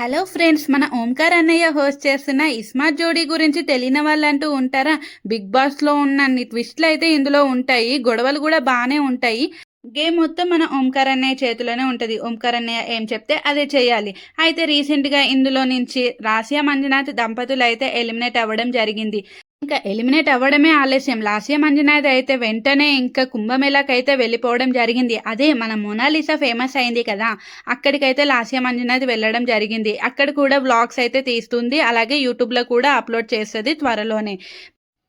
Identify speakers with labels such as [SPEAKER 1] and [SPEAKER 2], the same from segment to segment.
[SPEAKER 1] Hello friends మన ఓంకార్ అన్నయ్య host చేస్తున్న ఇస్మార్ట్ జోడీ గురించి తెలియని వాళ్ళంటూ ఉంటారా? బిగ్ బాస్లో ఉన్న అన్ని ట్విస్ట్లు అయితే ఇందులో ఉంటాయి గొడవలు కూడా బాగానే ఉంటాయి. గేమ్ మొత్తం మన ఓంకార్ అన్నయ్య చేతిలోనే ఉంటుంది. ఓంకార్ అన్నయ్య ఏం చెప్తే అదే చేయాలి. అయితే రీసెంట్గా ఇందులో నుంచి రాసియా మంజునాథ్ దంపతులు అయితే ఎలిమినేట్ అవ్వడం జరిగింది. ఇంకా ఎలిమినేట్ అవ్వడమే ఆలస్యం. లాస్య మంజునాథ్ అయితే వెంటనే ఇంకా కుంభమేళాకి అయితే వెళ్ళిపోవడం జరిగింది. అదే మన మొనాలిసా ఫేమస్ అయింది కదా అక్కడికైతే లాస్య మంజునాథ్ వెళ్ళడం జరిగింది. అక్కడ కూడా వ్లాగ్స్ అయితే తీస్తుంది. అలాగే యూట్యూబ్లో కూడా అప్లోడ్ చేస్తుంది త్వరలోనే.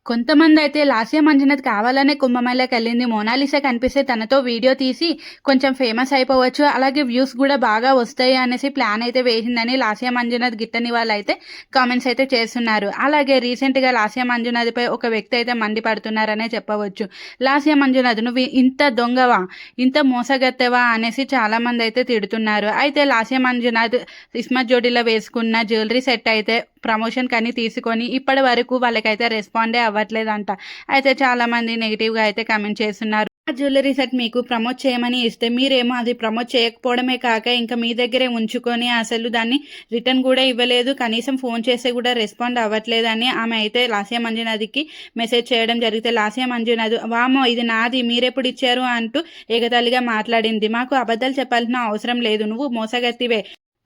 [SPEAKER 1] కొంతమంది అయితే లాస్య మంజునాథ్ కావాలనే కుంభమేళకి వెళ్ళింది. మోనాలిసా కనిపిస్తే తనతో వీడియో తీసి కొంచెం ఫేమస్ అయిపోవచ్చు. అలాగే వ్యూస్ కూడా బాగా వస్తాయి అనేసి ప్లాన్ అయితే వేసిందని లాస్య మంజునాథ్ గిట్టని వాళ్ళు అయితే కామెంట్స్ అయితే చేస్తున్నారు. అలాగే రీసెంట్గా లాస్య మంజునాథ్పై ఒక వ్యక్తి అయితే మండి పడుతున్నారనే చెప్పవచ్చు. లాస్య మంజునాథ్ నువ్వు ఇంత దొంగవా? ఇంత మోసగత్తవా? అనేసి చాలామంది అయితే తిడుతున్నారు. అయితే లాస్య మంజునాథ్ ఇస్మత్ జోడీలో వేసుకున్న జ్యువెలరీ సెట్ అయితే ప్రమోషన్ కానీ తీసుకొని ఇప్పటి వరకు వాళ్ళకైతే రెస్పాండే అవ్వట్లేదంట. అయితే చాలామంది నెగిటివ్గా అయితే కామెంట్ చేస్తున్నారు. ఆ జ్యువెలరీ సెట్ మీకు ప్రమోట్ చేయమని ఇస్తే మీరేమో అది ప్రమోట్ చేయకపోవడమే కాక ఇంకా మీ దగ్గరే ఉంచుకొని అసలు దాన్ని రిటర్న్ కూడా ఇవ్వలేదు. కనీసం ఫోన్ చేస్తే కూడా రెస్పాండ్ అవ్వట్లేదని ఆమె అయితే లాస్య మంజునాథ్కి మెసేజ్ చేయడం జరిగితే లాస్య మంజునాథ్ వామో ఇది నాది మీరెప్పుడు ఇచ్చారు? అంటూ ఏకతాళిగా మాట్లాడింది. మాకు అబద్ధాలు చెప్పాల్సిన అవసరం లేదు. నువ్వు మోసగత్తివే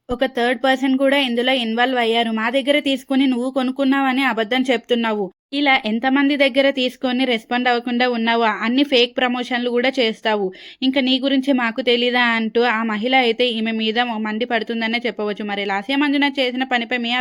[SPEAKER 1] ఒక థర్డ్ పర్సన్ కూడా ఇందులో ఇన్వాల్వ్ అయ్యారు. మా దగ్గర తీసుకుని నువ్వు కొనుక్కున్నావని అబద్ధం చెప్తున్నావు. ఇలా ఎంతమంది దగ్గర తీసుకొని రెస్పాండ్ అవ్వకుండా ఉన్నావో అన్ని ఫేక్ ప్రమోషన్లు కూడా చేస్తావు. ఇంకా నీ గురించి మాకు తెలీదా అంటూ ఆ మహిళ అయితే ఈమె మీద మండి పడుతుందనే చెప్పవచ్చు. మరి లాస్య మంజున చేసిన పనిపై మీ